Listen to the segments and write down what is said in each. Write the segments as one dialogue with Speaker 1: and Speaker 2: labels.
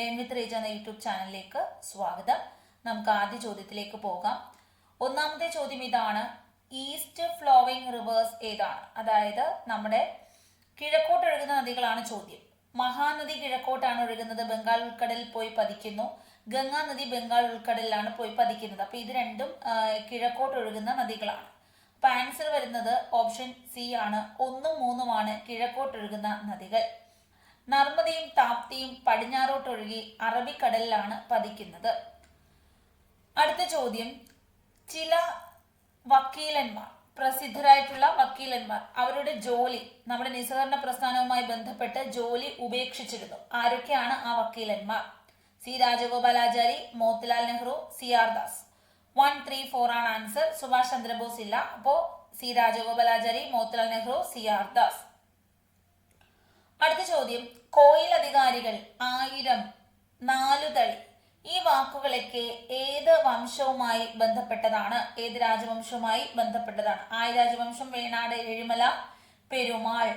Speaker 1: Learn with എന്ന YouTube ചാനലിലേക്ക് സ്വാഗതം. നമുക്ക് ആദ്യ ചോദ്യത്തിലേക്ക് പോകാം. ഒന്നാമത്തെ ചോദ്യം ഇതാണ് ഈസ്റ്റ് ഫ്ലോവിംഗ് റിവേഴ്സ് ഏതാണ്? അതായത് നമ്മുടെ കിഴക്കോട്ട് ഒഴുകുന്ന നദികളാണ് ചോദ്യം. മഹാനദി കിഴക്കോട്ടാണ് ഒഴുകുന്നത് ബംഗാൾ ഉൾക്കടലിൽ പോയി പതിക്കുന്നു. ഗംഗാ നദി ബംഗാൾ ഉൾക്കടലിലാണ് പോയി പതിക്കുന്നത്. അപ്പൊ ഇത് രണ്ടും കിഴക്കോട്ട് ഒഴുകുന്ന നദികളാണ്. അപ്പൊ ആൻസർ വരുന്നത് ഓപ്ഷൻ സി ആണ്. ഒന്നും മൂന്നുമാണ് കിഴക്കോട്ട് ഒഴുകുന്ന നദികൾ. നർമ്മദയും താപ്തിയും പടിഞ്ഞാറോട്ടൊഴുകി അറബിക്കടലിലാണ് പതിക്കുന്നത്. അടുത്ത ചോദ്യം. ചില വക്കീലന്മാർ പ്രസിദ്ധരായിട്ടുള്ള വക്കീലന്മാർ അവരുടെ ജോലി നമ്മുടെ നിസ്സഹകരണ പ്രസ്ഥാനവുമായി ബന്ധപ്പെട്ട് ജോലി ഉപേക്ഷിച്ചിരുന്നു. ആരൊക്കെയാണ് ആ വക്കീലന്മാർ? C Rajagopalachari Motilal Nehru C R Das. One three four ആണ് ആൻസർ. സുഭാഷ് ചന്ദ്രബോസ് ഇല്ല. അപ്പോ C Rajagopalachari Motilal Nehru C R Das. അടുത്ത ചോദ്യം. കോയിൽ അധികാരികൾ ആയിരം നാലുതളി ഈ വാക്കുകളൊക്കെ ഏത് വംശവുമായി ബന്ധപ്പെട്ടതാണ്? ഏത് രാജവംശവുമായി ബന്ധപ്പെട്ടതാണ്? ആയ രാജവംശം വേണാട് എഴുമല പെരുമാൾ.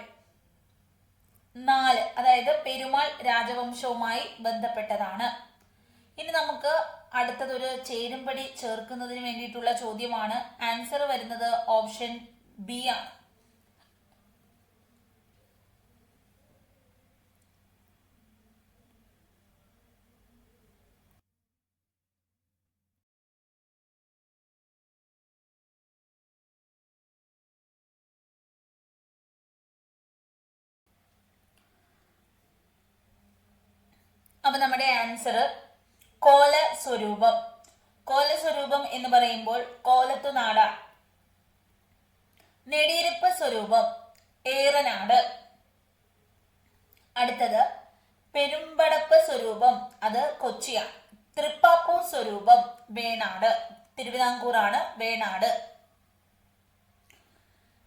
Speaker 1: നാല് അതായത് പെരുമാൾ രാജവംശവുമായി ബന്ധപ്പെട്ടതാണ്. ഇനി നമുക്ക് അടുത്തതൊരു ചേരുംപടി ചേർക്കുന്നതിന് വേണ്ടിയിട്ടുള്ള ചോദ്യമാണ്. ആൻസർ വരുന്നത് ഓപ്ഷൻ ബി ആണ്. അപ്പൊ നമ്മുടെ ആൻസർ കോല സ്വരൂപം കോല സ്വരൂപം എന്ന് പറയുമ്പോൾ കോലത്തു നാട. നെടിയിരുപ്പ് സ്വരൂപം ഏറനാട്. അടുത്തത് പെരുമ്പടപ്പ് സ്വരൂപം അത് കൊച്ചിയാണ്. തൃപ്പാപ്പൂർ സ്വരൂപം വേണാട്. തിരുവിതാംകൂറാണ് വേണാട്.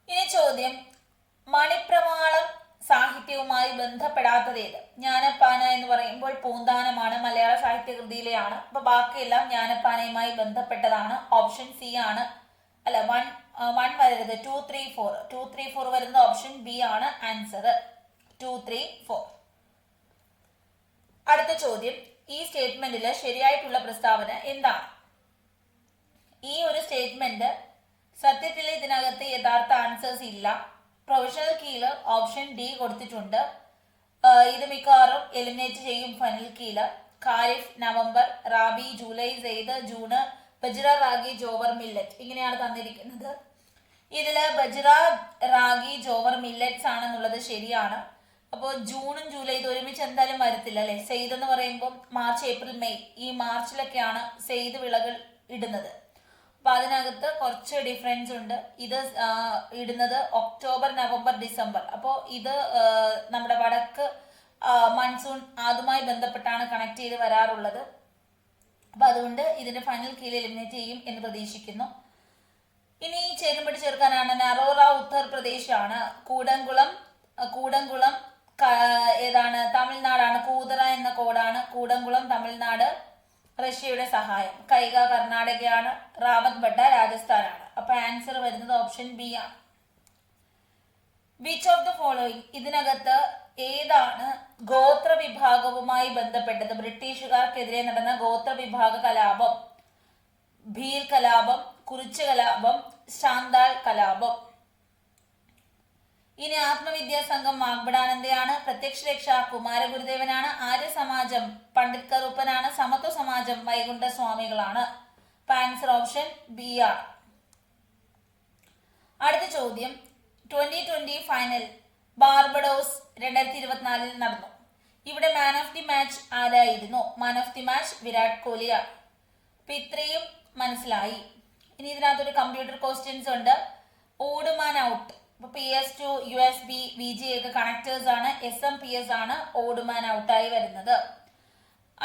Speaker 1: ഇനി ചോദ്യം മണിപ്രമാളം സാഹിത്യവുമായി ബന്ധപ്പെടാത്തതേത്? ജ്ഞാനപ്പാന എന്ന് പറയുമ്പോൾ പൂന്താനമാണ് മലയാള സാഹിത്യ കൃതിയിലെയാണ് അപ്പൊ ബാക്കിയെല്ലാം ജ്ഞാനപ്പാനയുമായി ബന്ധപ്പെട്ടതാണ്. ഓപ്ഷൻ സി ആണ്. അല്ല വൺ വൺ വരരുത്. Two three four. Two three four വരുന്ന ഓപ്ഷൻ ബി ആണ്. Answer two three four. അടുത്ത ചോദ്യം. ഈ സ്റ്റേറ്റ്മെന്റിൽ ശരിയായിട്ടുള്ള പ്രസ്താവന എന്താണ്? ഈ ഒരു സ്റ്റേറ്റ്മെന്റ് സത്യത്തിൽ ഇതിനകത്ത് യഥാർത്ഥ ആൻസേഴ്സ് ഇല്ല. പ്രൊഫഷണൽ കീൽ ഓപ്ഷൻ ഡി കൊടുത്തിട്ടുണ്ട്. ഇത് മിക്കവാറും എലിമിനേറ്റ് ചെയ്യും ഫൈനൽ കീൽ kharif November rabi July zaid June bajra ragi jowar millet ഇങ്ങനെയാണ് തന്നിരിക്കുന്നത്. ഇതിൽ ബജ്ര റാഗി ജോവർ മില്ലറ്റ്സ് ആണെന്നുള്ളത് ശരിയാണ്. അപ്പോൾ ജൂണും ജൂലൈ ഇത് ഒരുമിച്ച് എന്തായാലും വരത്തില്ല അല്ലെ? സെയ്ദ് എന്ന് പറയുമ്പോൾ മാർച്ച് ഏപ്രിൽ മെയ് ഈ മാർച്ചിലൊക്കെയാണ് സെയ്ദ് വിളകൾ ഇടുന്നത്. അപ്പൊ അതിനകത്ത് കുറച്ച് ഡിഫറൻസ് ഉണ്ട്. ഇത് ഇടുന്നത് ഒക്ടോബർ നവംബർ ഡിസംബർ. അപ്പോൾ ഇത് നമ്മുടെ വടക്ക് മൺസൂൺ അതുമായി ബന്ധപ്പെട്ടാണ് കണക്ട് ചെയ്ത് വരാറുള്ളത്. അപ്പൊ അതുകൊണ്ട് ഇതിന്റെ ഫൈനൽ കീഴിൽ എലിമിനേറ്റ് ചെയ്യും എന്ന് പ്രതീക്ഷിക്കുന്നു. ഇനി ചേരുംപടി ചേർക്കാനാണ് നറോറ ഉത്തർപ്രദേശ് ആണ് കൂടംകുളം കൂടംകുളം ഏതാണ് തമിഴ്നാടാണ് കൂതറ എന്ന കോഡാണ്. കൂടംകുളം തമിഴ്നാട് റഷ്യയുടെ സഹായം. കൈക കർണാടകയാണ് റാവത് ഭട്ട രാജസ്ഥാനാണ്. അപ്പൊ ആൻസർ വരുന്നത് ഓപ്ഷൻ ബി ആണ്. വിച്ച് ഓഫ് ദ ഫോളോയിങ് ഇതിനകത്ത് ഏതാണ് ഗോത്ര വിഭാഗവുമായി ബന്ധപ്പെട്ടത്? ബ്രിട്ടീഷുകാർക്കെതിരെ നടന്ന ഗോത്ര വിഭാഗ കലാപം ഭീൽ കലാപം കുറിച്ച് കലാപം ശാന്താൾ കലാപം. ഇനി ആത്മവിദ്യാ സംഘം മാഗ്ബടാനന്ദയാണ് പ്രത്യക്ഷ രക്ഷ കുമാരഗുരുദേവനാണ് ആര്യ സമാജം പണ്ഡിറ്റ് കറുപ്പനാണ് സമത്വ സമാജം വൈകുണ്ഠ സ്വാമികളാണ് ആൻസർ ഓപ്ഷൻ ബി ആർ അടുത്ത ചോദ്യം. ട്വന്റി ട്വന്റി ഫൈനൽ ബാർബഡോസ് രണ്ടായിരത്തി ഇരുപത്തിനാലിൽ നടന്നു. ഇവിടെ മാൻ ഓഫ് ദി മാച്ച് ആരായിരുന്നു? Man of the match Virat കോഹ്ലിയാണ് അപ്പൊ ഇത്രയും മനസ്സിലായി. ഇനി ഇതിനകത്തൊരു കമ്പ്യൂട്ടർ ക്വസ്റ്റ്യൻസ് ഉണ്ട്. ഓടുമാൻ ഔട്ട് ഇപ്പൊ P S two U S B V G ഒക്കെ കണക്ടേഴ്സ് ആണ്. എസ് എം പി എസ് ആണ് ഓടുമാൻ ഔട്ടായി വരുന്നത്.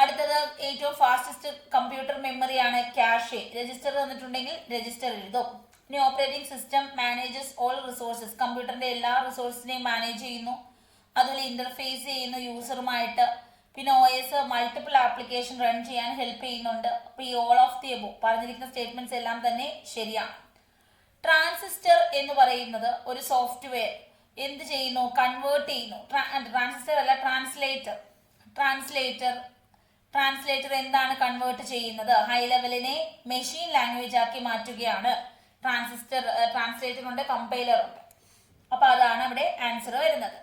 Speaker 1: അടുത്തത് ഏറ്റവും ഫാസ്റ്റസ്റ്റ് കമ്പ്യൂട്ടർ മെമ്മറി ആണ് ക്യാഷെ രജിസ്റ്റർ തന്നിട്ടുണ്ടെങ്കിൽ രജിസ്റ്റർ എഴുതും. ഇനി operating system manages all resources കമ്പ്യൂട്ടറിന്റെ എല്ലാ റിസോഴ്സിനെയും മാനേജ് ചെയ്യുന്നു. അതുപോലെ ഇന്റർഫേസ് ചെയ്യുന്നു യൂസറുമായിട്ട് പിന്നെ O S multiple application run ചെയ്യാൻ ഹെൽപ്പ് ചെയ്യുന്നുണ്ട്. അപ്പൊ ഈ ഓൾ ഓഫ് ദി എബോ പറഞ്ഞിരിക്കുന്ന സ്റ്റേറ്റ്മെന്റ്സ് എല്ലാം തന്നെ ശരിയാണ് ട്രാൻസിസ്റ്റർ എന്ന് പറയുന്നത് ഒരു സോഫ്റ്റ്വെയർ. എന്ത് ചെയ്യുന്നു? കൺവേർട്ട് ചെയ്യുന്നു. ട്രാൻസിസ്റ്റർ അല്ല ട്രാൻസ്ലേറ്റർ. ട്രാൻസ്ലേറ്റർ. ട്രാൻസ്ലേറ്റർ എന്താണ് കൺവേർട്ട് ചെയ്യുന്നത്? ഹൈ ലെവലിനെ മെഷീൻ ലാംഗ്വേജ് ആക്കി മാറ്റുകയാണ്. ട്രാൻസിസ്റ്റർ ട്രാൻസ്ലേറ്റർ ഉണ്ട് കമ്പൈലർ ഉണ്ട് അപ്പൊ അതാണ് അവിടെ ആൻസർ വരുന്നത്.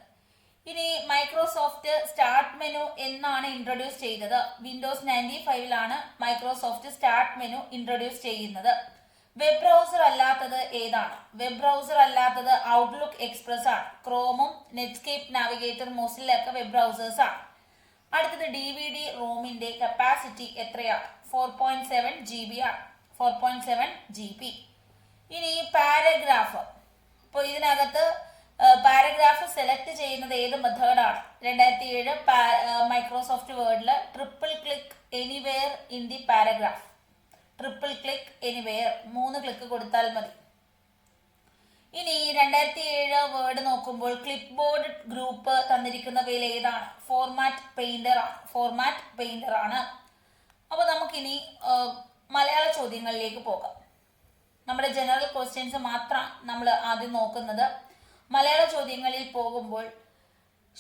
Speaker 1: ഇനി മൈക്രോസോഫ്റ്റ് സ്റ്റാർട്ട് മെനു എന്നാണ് ഇൻട്രൊഡ്യൂസ് ചെയ്തത്. വിൻഡോസ് നയന്റി ഫൈവിലാണ് മൈക്രോസോഫ്റ്റ് സ്റ്റാർട്ട് മെനു ഇൻട്രൊഡ്യൂസ് ചെയ്യുന്നത്. വെബ് ബ്രൗസർ അല്ലാത്തത് ഏതാണ്? വെബ് ബ്രൗസർ അല്ലാത്തത് ഔട്ട്ലുക്ക് എക്സ്പ്രസ് ആണ്. ക്രോമും നെറ്റ്സ്കേപ്പ് നാവിഗേറ്റർ മോസിലൊക്കെ വെബ് ബ്രൗസേഴ്സ് ആണ്. അടുത്തത് ഡി വി ഡി റോമിന്റെ കപ്പാസിറ്റി എത്രയാണ്? Four point seven G B ആണ്. Four point seven G B ഇനി പാരഗ്രാഫ് ഇപ്പോൾ ഇതിനകത്ത് പാരഗ്രാഫ് സെലക്ട് ചെയ്യുന്നത് ഏത് മെത്തേഡാണ് രണ്ടായിരത്തി ഏഴ് Microsoft വേർഡിൽ triple click anywhere in the paragraph triple click anywhere മൂന്ന് ക്ലിക്ക് കൊടുത്താൽ മതി. ഇനി രണ്ടായിരത്തി ഏഴ് വേർഡ് നോക്കുമ്പോൾ ക്ലിപ്പ് ബോർഡ് ഗ്രൂപ്പ് തന്നിരിക്കുന്നവയിൽ ഏതാണ്? ഫോർമാറ്റ് പെയിന്റർ ആണ്. ഫോർമാറ്റ് പെയിന്റർ ആണ്. അപ്പോൾ നമുക്കിനി മലയാള ചോദ്യങ്ങളിലേക്ക് പോകാം. നമ്മുടെ ജനറൽ ക്വസ്റ്റ്യൻസ് മാത്രം നമ്മൾ ആദ്യം നോക്കുന്നത്. മലയാള ചോദ്യങ്ങളിൽ പോകുമ്പോൾ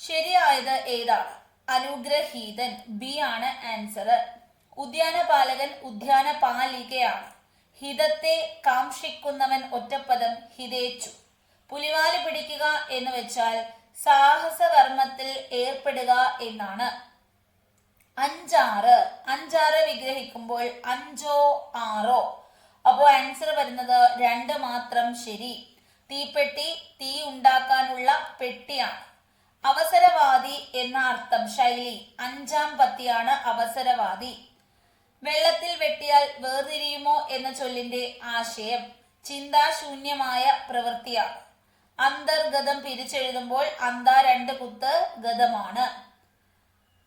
Speaker 1: ശരിയായത് ഏതാണ്? അനുഗ്രഹീതൻ. ബി ആണ് ആൻസർ ഉദ്യാനപാലകൻ ഉദ്യാനപാലികയാണ്. ഹിതത്തെ കാംക്ഷിക്കുന്നവൻ ഒറ്റപ്പദം ഹിതേച്ചു. പുലിവാൽ പിടിക്കുക എന്ന് വെച്ചാൽ സാഹസകർമ്മത്തിൽ ഏർപ്പെടുക എന്നാണ്. അഞ്ചാറ്. അഞ്ചാറ് വിഗ്രഹിക്കുമ്പോൾ അഞ്ചോ ആറോ. അപ്പോൾ ആൻസർ വരുന്നത് രണ്ട് മാത്രം ശരി. തീപ്പെട്ടി തീ ഉണ്ടാക്കാനുള്ള പെട്ടിയാണ്. അവസരവാദി എന്ന അർത്ഥം ശൈലി. അഞ്ചാം പത്തിയാണ് അവസരവാദി. വെള്ളത്തിൽ വെട്ടിയാൽ വേർതിരിയുമോ എന്ന ചൊല്ലിന്റെ ആശയം ചിന്താശൂന്യമായ പ്രവൃത്തിയാണ്. അന്തർഗതം പിരിച്ചെഴുതുമ്പോൾ അന്ത രണ്ട് കുത്ത് ഗതമാണ്.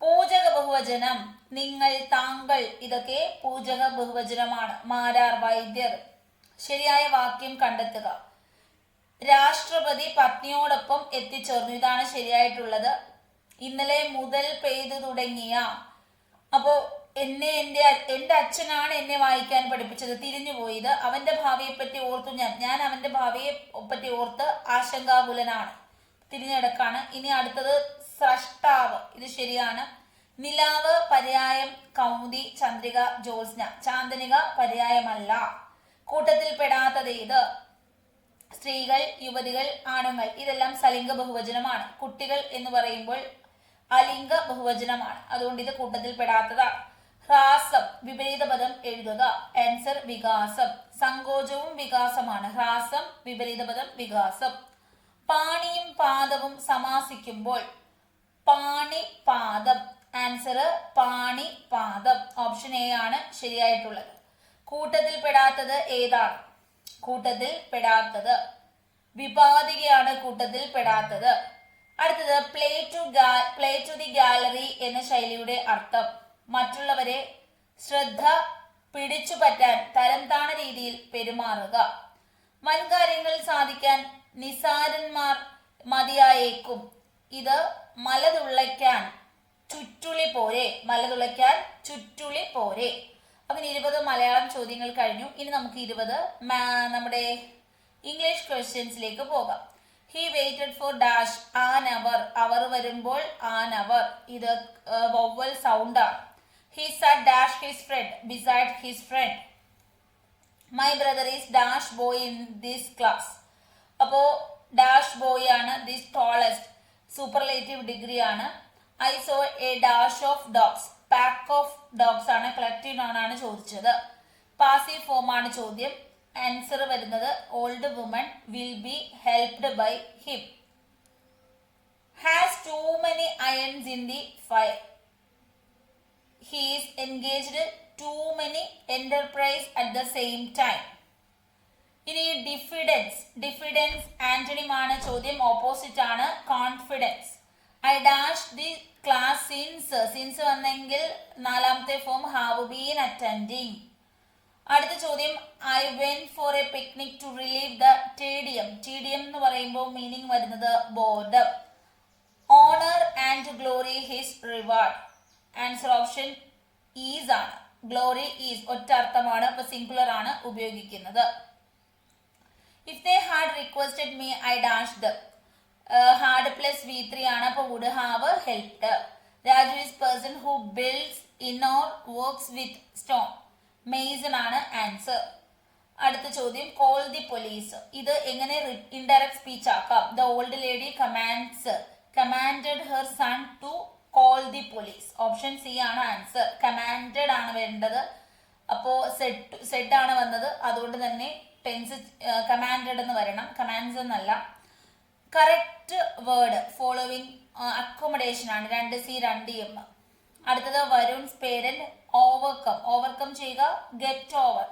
Speaker 1: പൂജക ബഹുവചനം നിങ്ങൾ താങ്കൾ ഇതൊക്കെ പൂജക ബഹുവചനമാണ്. മാരാർ വൈദ്യർ. ശരിയായ വാക്യം കണ്ടെത്തുക. രാഷ്ട്രപതി പത്നിയോടൊപ്പം എത്തിച്ചേർന്നു. ഇതാണ് ശരിയായിട്ടുള്ളത്. ഇന്നലെ മുതൽ പെയ്തു തുടങ്ങിയ. അപ്പോ എന്നെ എന്റെ എന്റെ അച്ഛനാണ് എന്നെ വായിക്കാൻ പഠിപ്പിച്ചത്. തിരിഞ്ഞു പോയത്. അവന്റെ ഭാവിയെപ്പറ്റി ഓർത്തു ഞാൻ ഞാൻ അവന്റെ ഭാവിയെ പറ്റി ഓർത്ത് ആശങ്കാകുലനാണ്. തിരിഞ്ഞെടുക്കാണ്. ഇനി അടുത്തത് സ്രഷ്ടാവ്. ഇത് ശരിയാണ്. നിലാവ് പര്യായം കൗമുദി ചന്ദ്രിക ജ്യോത്സ്ന. ചാന്ദനിക പര്യായമല്ല. കൂട്ടത്തിൽ പെടാത്തത് ഇത്. സ്ത്രീകൾ യുവതികൾ ആണുങ്ങൾ. ഇതെല്ലാം സലിംഗ ബഹുവചനമാണ്. കുട്ടികൾ എന്ന് പറയുമ്പോൾ അലിംഗ ബഹുവചനമാണ്. അതുകൊണ്ട് ഇത് കൂട്ടത്തിൽ പെടാത്തതാണ് ഹ്രാസം വിപരീത പദം എഴുതുക. ആൻസർ വികാസം. സങ്കോചവും വികാസമാണ്. ഹ്രാസം വിപരീത പദം വികാസം. പാണിയും പാദവും സമാസിക്കുമ്പോൾ പാണി പാദം ആൻസർ പാണി പാദം ഓപ്ഷൻ എ ആണ് ശരിയായിട്ടുള്ളത്. കൂട്ടത്തിൽ പെടാത്തത് ഏതാണ്? കൂട്ടത്തിൽ പെടാത്തത്. വിപാതികയാണ് കൂട്ടത്തിൽ പെടാത്തത്. അടുത്തത് play to play to the gallery എന്ന ശൈലിയുടെ അർത്ഥം. മറ്റുള്ളവരെ ശ്രദ്ധ പിടിച്ചു പറ്റാൻ തരംതാണ രീതിയിൽ പെരുമാറുക. വൻകാര്യങ്ങൾ സാധിക്കാൻ നിസാരന്മാർ മതിയായേക്കും. ഇത് മലതുള്ളയ്ക്കാൻ ചുറ്റുളി പോരെ. മലതുളയ്ക്കാൻ ചുറ്റുളി പോരെ. അങ്ങനെ ഇരുപത് മലയാളം ചോദ്യങ്ങൾ കഴിഞ്ഞു. ഇനി നമുക്ക് ഇരുപത് നമ്മുടെ ഇംഗ്ലീഷ് ക്വസ്റ്റ്യൻസിലേക്ക് പോകാം. He waited for dash an hour hour വരുമ്പോൾ ആൻ അവർ ഇത് വവ്വൽ സൗണ്ടാണ് he sat dash his friend beside his friend. My brother is dash boy in this class അപ്പോൾ ഡാഷ് ബോയ് ആണ് ദിസ് ടോളസ്റ്റ് സൂപ്പർലേറ്റീവ് ഡിഗ്രി ആണ്. I saw a dash of dogs pack of dogs ആണ് collective noun ആണ് ചോദിച്ചത്. Passive form ആണ് ചോദ്യം. Answer വരുന്നത് old woman will be helped by him has too many irons in the fire he is engaged too many enterprise at the same time ഇനി diffidence diffidence ആന്റണിമാണ് ചോദ്യം. Opposite ആണ് confidence I dash the class since since വന്നെങ്കിൽ നാലാമത്തെ form have been attending അടുത്ത ചോദ്യം I went for a picnic to relieve the tedium tedium എന്ന് പറയുമ്പോൾ മീനിങ് വരുന്നത് bored honour and glory his reward answer option is ആണ്. Glory is ഒറ്റ അർത്ഥമാണ് അപ്പൊ സിംഗുലർ ആണ് ഉപയോഗിക്കുന്നത്. If they had requested me I dashed hard plus V three ആണ് അപ്പൊ would have helped Raju is person who builds in or works with stone mason ആണ് answer അടുത്ത ചോദ്യം കോൾ ദി പോലീസ് ഇത് എങ്ങനെ ഇൻഡയറക്ട് സ്പീച്ച് ആക്കാം? The old lady commands commanded her son to call the police option C ആണ് answer commanded ആണ് വേണ്ടത്. അപ്പോ സെഡ് സെഡ് ആണ് വന്നത്. അതുകൊണ്ട് തന്നെ ടെൻസ് കമാൻഡഡ് എന്ന് വരണം. കമാൻഡ്സ് എന്നല്ല. കറക്റ്റ് വേർഡ് ഫോളോവിങ് അക്കോമഡേഷൻ ആണ്. രണ്ട് സി രണ്ട് എം അടുത്തത് വരുൺ പേരന്റ് ഓവർകം ഓവർകം ചെയ്യുക get over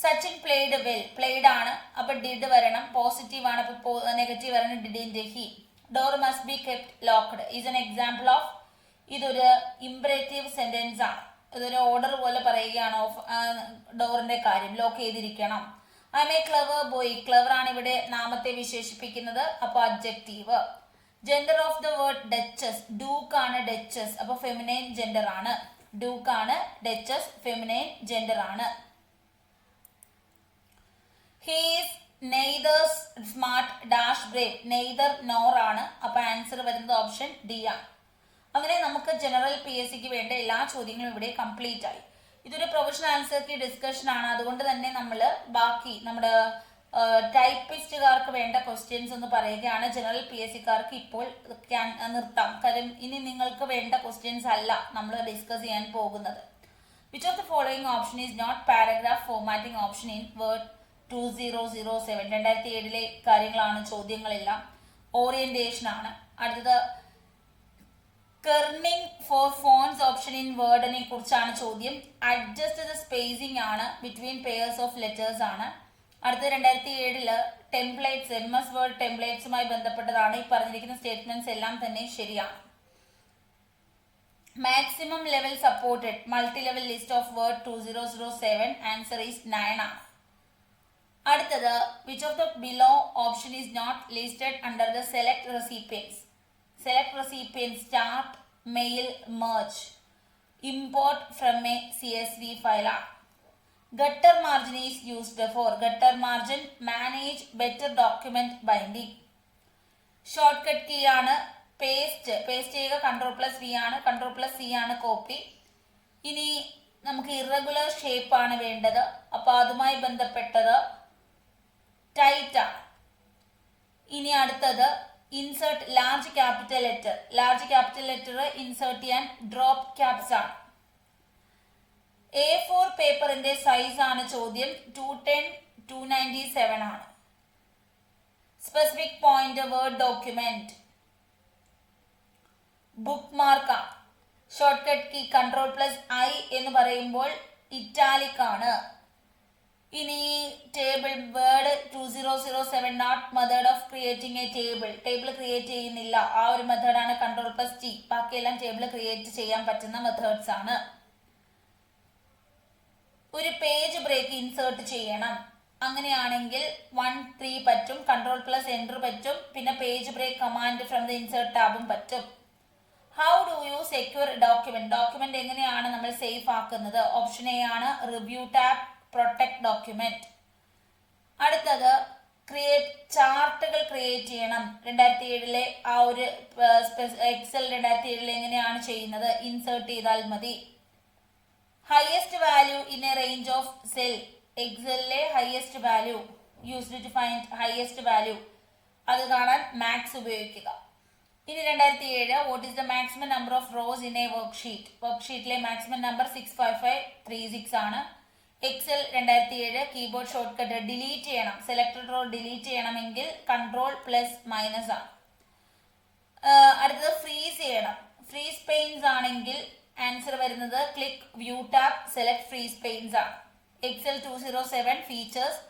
Speaker 1: Sachin played well played ആണ്. അപ്പൊ ഡിഡ് വരണം. പോസിറ്റീവ് ആണ്. അപ്പൊ നെഗറ്റീവ് വരണം. ഡിഡിന്റെ he door must be kept locked is an example of ഇതൊരു ഇംപറേറ്റീവ് സെന്റൻസ് ആണ്. ഇതൊരു ഓർഡർ പോലെ പറയുകയാണ് ഓഫ് ഡോറിന്റെ കാര്യം. ലോക്ക് ചെയ്തിരിക്കണം. I may clever boy clever ആണ് ഇവിടെ നാമത്തെ വിശേഷിപ്പിക്കുന്നത്. അപ്പൊ adjective gender of the word duchess duke ആണ് ഡച്ചസ് അപ്പൊ ഫെമിനൈൻ ജെൻഡർ ആണ്. ഡൂക്ക് ആണ് ഡച്ചസ് ഫെമിനൈൻ ജെൻഡർ ആണ്. He's neither smart dash brave neither nor ആണ്. അപ്പൊ ആൻസർ വരുന്നത് ഓപ്ഷൻ ഡി ആണ്. അങ്ങനെ നമുക്ക് ജനറൽ പി എസ് സിക്ക് വേണ്ട എല്ലാ ചോദ്യങ്ങളും ഇവിടെ കംപ്ലീറ്റ് ആയി. ഇതൊരു പ്രൊഫഷണൽ ആൻസർ കി ഡിസ്കഷൻ ആണ്. അതുകൊണ്ട് തന്നെ നമ്മൾ ബാക്കി നമ്മുടെ ടൈപ്പിസ്റ്റുകാർക്ക് വേണ്ട ക്വസ്റ്റ്യൻസ് എന്ന് പറയുകയാണ്. ജനറൽ പി എസ് സിക്കാർക്ക് ഇപ്പോൾ നിർത്താം. കാര്യം ഇനി നിങ്ങൾക്ക് വേണ്ട ക്വസ്റ്റ്യൻസ് അല്ല നമ്മൾ ഡിസ്കസ് ചെയ്യാൻ പോകുന്നത്. Which of the following option is not paragraph formatting option in Word two zero zero seven രണ്ടായിരത്തി ഏഴിലെ കാര്യങ്ങളാണ് ചോദ്യങ്ങളെല്ലാം ഓറിയന്റേഷൻ ആണ്. അടുത്തത് kerning for fonts option in വേർഡിനെ കുറിച്ചാണ് ചോദ്യം. അഡ്ജസ്റ്റ് ദ സ്പേസിംഗ് ആണ് ബിറ്റ്വീൻ പെയേഴ്സ് ഓഫ് ലെറ്റേഴ്സ് ആണ്. അടുത്ത രണ്ടായിരത്തി ഏഴിൽ ടെംപ്ലേറ്റ്സ് എം എസ് വേർഡ് ടെംപ്ലേറ്റ്സുമായി ബന്ധപ്പെട്ടതാണ്. ഈ പറഞ്ഞിരിക്കുന്ന സ്റ്റേറ്റ്മെന്റ്സ് എല്ലാം തന്നെ ശരിയാണ്. Maximum level supported multi level list of Word two zero zero seven answer is nine ആണ്. അടുത്തത് which of the below option is not listed under the select recipients select recipients start mail merge. Import from a csv file ആണ് gutter margin is used for gutter margin manage better document binding shortcut key ആണ് paste paste ചെയ്യുക control plus V ആണ് control plus C ആണ് copy ഇനി നമുക്ക് irregular shape ആണ് വേണ്ടത്. അപ്പോൾ അതുമായി ബന്ധപ്പെട്ടത് ടൈറ്റ് ആണ്. ഇനി അടുത്തത് insert large capital letter large capital letter insert ചെയ്യാൻ ഡ്രോപ്പ് ക്യാപ്സ് ആണ്. എ ഫോർ പേപ്പറിന്റെ സൈസ് ആണ് ചോദ്യം. Two ten two ninety seven ആണ്. Specific point Word document book മാർക്കാണ് shortcut key control plus I എന്ന് പറയുമ്പോൾ ഇറ്റാലിക് ആണ്. ഇനി table Word two zero zero seven not method of creating a table table create ചെയ്യുന്നില്ല. ആ ഒരു മെത്തേഡാണ് കൺട്രോൾ പ്ലസ് ടി ബാക്കിയെല്ലാം ടേബിൾ ക്രിയേറ്റ് ചെയ്യാൻ പറ്റുന്ന മെത്തേഡ്സ് ആണ്. ഒരു പേജ് ബ്രേക്ക് ഇൻസേർട്ട് ചെയ്യണം. അങ്ങനെയാണെങ്കിൽ വൺ ത്രീ പറ്റും കൺട്രോൾ പ്ലസ് എന്റർ പറ്റും പിന്നെ page break command from the insert ടാബും പറ്റും. How do you secure document document എങ്ങനെയാണ് നമ്മൾ സേഫ് ആക്കുന്നത്? ഓപ്ഷൻ എ ആണ് റിവ്യൂ ടാബ് പ്രൊട്ടക്ട് ഡോക്യുമെന്റ് അടുത്തത് ക്രിയേറ്റ് ചാർട്ടുകൾ ക്രിയേറ്റ് ചെയ്യണം. രണ്ടായിരത്തി ഏഴിലെ ആ ഒരു എക്സൽ രണ്ടായിരത്തി ഏഴിൽ എങ്ങനെയാണ് ചെയ്യുന്നത്? ഇൻസേർട്ട് ചെയ്താൽ മതി. Highest value in a range of cell എക്സലിലെ highest value used to find highest value അത് കാണാൻ മാക്സ് ഉപയോഗിക്കുക. ഇനി രണ്ടായിരത്തി ഏഴ് what is the maximum number of rows in a worksheet work ഷീറ്റിലെ maximum number six five five three six ആണ്. Excel രണ്ടായിരത്തി ഏഴ് കീബോർഡ് ഷോർട്ട് കട്ട് ഡിലീറ്റ് ചെയ്യണം. സെലക്ടഡ് റോ ഡിലീറ്റ് ചെയ്യണമെങ്കിൽ കൺട്രോൾ പ്ലസ് മൈനസ് ആണ്. അടുത്തത് ഫ്രീസ് ചെയ്യണം. ഫ്രീസ് പെയിൻസ് ആണെങ്കിൽ ആൻസർ വരുന്നത് click view tab select freeze panes ആണ്. Excel two zero seven features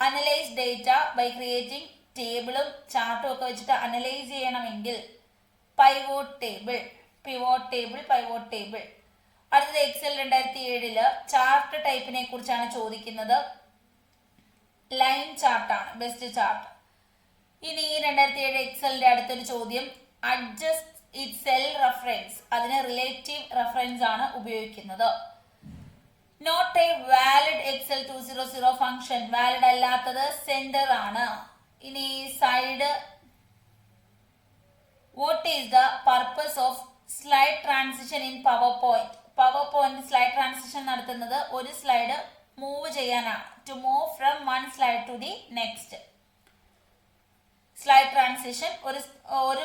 Speaker 1: analyse data by creating ടേബിളും ചാർട്ടും ഒക്കെ വെച്ചിട്ട് അനലൈസ് ചെയ്യണമെങ്കിൽ pivot table pivot table pivot table അടുത്തത് എക്സൽ രണ്ടായിരത്തി ഏഴിൽ ചാർട്ട് ടൈപ്പിനെ കുറിച്ചാണ് ചോദിക്കുന്നത്. ലൈൻ ചാർട്ടാണ് ബെസ്റ്റ് ചാർട്ട് ഇനി ഈ രണ്ടായിരത്തി ഏഴ് എക്സലിന്റെ അടുത്തൊരു ചോദ്യം. അഡ്ജസ്റ്റ് ഇറ്റ് സെൽ റെഫറൻസ് അതിന് റിലേറ്റീവ് റെഫറൻസ് ആണ് ഉപയോഗിക്കുന്നത്. Not a valid Excel two zero zero function valid അല്ലാത്തത് സെന്റർ ആണ്. ഇനി side what is the purpose of slide transition in PowerPoint PowerPoint slide transition നടത്തുന്നത് ഒരു സ്ലൈഡ് മൂവ് ചെയ്യാനാണ് to move from one slide to the next slide transition ഒരു ഒരു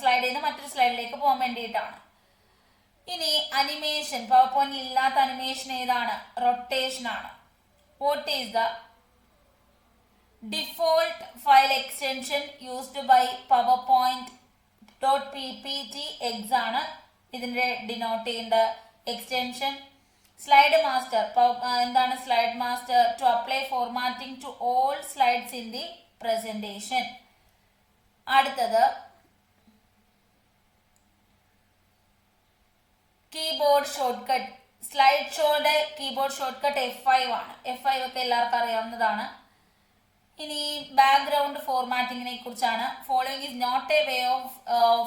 Speaker 1: സ്ലൈഡിൽ നിന്ന് മറ്റൊരു സ്ലൈഡിലേക്ക് പോകാൻ വേണ്ടിയിട്ടാണ്. ഇനി അനിമേഷൻ പവർ പോയിന്റിൽ ഇല്ലാത്ത അനിമേഷൻ ഏതാണ്? റൊട്ടേഷൻ ആണ്. What is the default file extension used by PowerPoint dot P P T X ആണ് ഇതിന്റെ ഡിനോട്ട് ചെയ്യേണ്ട എക്സ്റ്റൻഷൻ സ്ലൈഡ് മാസ്റ്റർ എന്താണ് slide master to apply formatting to all slides in the presentation അടുത്തത് keyboard shortcut slide ഷോയുടെ keyboard shortcut F five ആണ്. F five ഒക്കെ എല്ലാവർക്കും അറിയാവുന്നതാണ്. ഇനി ബാക്ക്ഗ്രൗണ്ട് ഫോർമാറ്റിങ്ങിനെ കുറിച്ചാണ്. Following is not a way of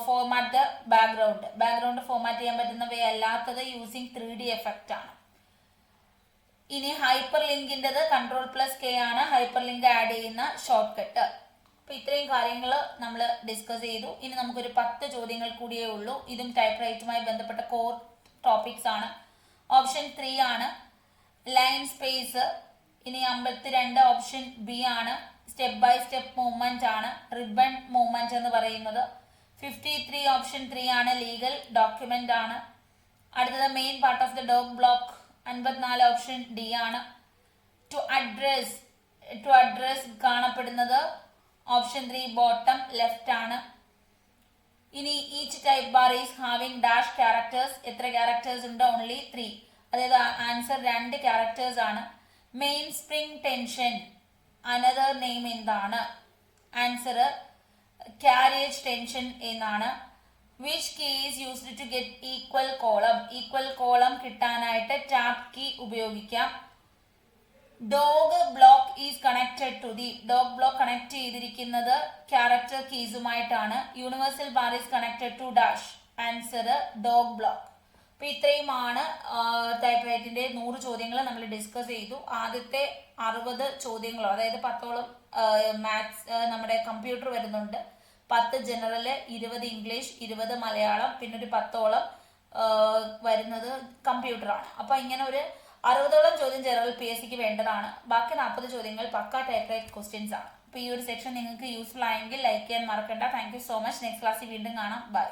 Speaker 1: format the background background format ചെയ്യാൻ പറ്റുന്ന വേ അല്ലാത്തത് യൂസിങ് ത്രീ ഡി എഫക്റ്റ് ആണ്. ഇനി ഹൈപ്പർ ലിങ്കിന്റെത് കൺട്രോൾ പ്ലസ് കെ ആണ്. ഹൈപ്പർ ലിങ്ക് ആഡ് ചെയ്യുന്ന ഷോർട്ട് കട്ട് അപ്പൊ ഇത്രയും കാര്യങ്ങൾ നമ്മൾ ഡിസ്കസ് ചെയ്തു. ഇനി നമുക്കൊരു പത്ത് ചോദ്യങ്ങൾ കൂടിയേ ഉള്ളൂ. ഇതും ടൈപ്പ് റൈറ്റുമായി ബന്ധപ്പെട്ട കോർ ടോപ്പിക്സ് ആണ്. ഓപ്ഷൻ ത്രീ ആണ്. ലൈൻ സ്പേസ് ഇനി അമ്പത്തിരണ്ട് ഓപ്ഷൻ ബി ആണ്. സ്റ്റെപ്പ് ബൈ സ്റ്റെപ്പ് മൂവ്മെന്റ് ആണ്. റിബൺ മൂവ്മെന്റ് എന്ന് പറയുന്നത്. ഫിഫ്റ്റി ത്രീ ഓപ്ഷൻ ത്രീ ആണ്. ലീഗൽ ഡോക്യുമെന്റ് ആണ്. അടുത്തത് main part of the dock block അൻപത്തിനാല് ഓപ്ഷൻ ഡി ആണ്. ടു അഡ്രസ് ടു അഡ്രസ് കാണപ്പെടുന്നത് ഓപ്ഷൻ ത്രീ ബോട്ടം ലെഫ്റ്റ് ആണ്. ഇനി each type bar is having dash characters എത്ര ക്യാരക്ടേഴ്സ് ഉണ്ട്? ഓൺലി ത്രീ അതായത് ആൻസർ രണ്ട് ക്യാരക്ടേഴ്സ് ആണ്. Main spring tension another name എന്താണ്? ആൻസർ ക്യാരിയേജ് ടെൻഷൻ എന്നാണ്. Which key is used to get equal column equal column കിട്ടാനായിട്ട് ടാപ്പ് കീ ഉപയോഗിക്കാം. Dog block is connected to the dog block connect ചെയ്തിരിക്കുന്നത് character കീസുമായിട്ടാണ് universal bar is connected to dash answer dog block അപ്പൊ ഇത്രയുമാണ് type റൈറ്റിന്റെ നൂറ് ചോദ്യങ്ങൾ നമ്മൾ discuss ചെയ്തു. ആദ്യത്തെ അറുപത് ചോദ്യങ്ങളോ അതായത് പത്തോളം മാത്സ് നമ്മുടെ കമ്പ്യൂട്ടർ വരുന്നുണ്ട്. പത്ത് ജനറൽ ഇരുപത് ഇംഗ്ലീഷ് ഇരുപത് മലയാളം പിന്നെ ഒരു പത്തോളം വരുന്നത് കമ്പ്യൂട്ടറാണ് അപ്പൊ ഇങ്ങനെ ഒരു അറുപതോളം ചോദ്യം ജനറൽ പി എസ് സിക്ക് വേണ്ടതാണ്. ബാക്കി നാൽപ്പത് ചോദ്യങ്ങൾ പക്ക ടൈപ്പ് റൈറ്റ് ക്വസ്റ്റ്യൻസ് ആണ്. അപ്പൊ ഈ ഒരു സെക്ഷൻ നിങ്ങൾക്ക് യൂസ്ഫുൾ ആയെങ്കിൽ ലൈക്ക് ചെയ്യാൻ മറക്കണ്ട. Thank you so much next ക്ലാസ്സിൽ വീണ്ടും കാണാം. ബൈ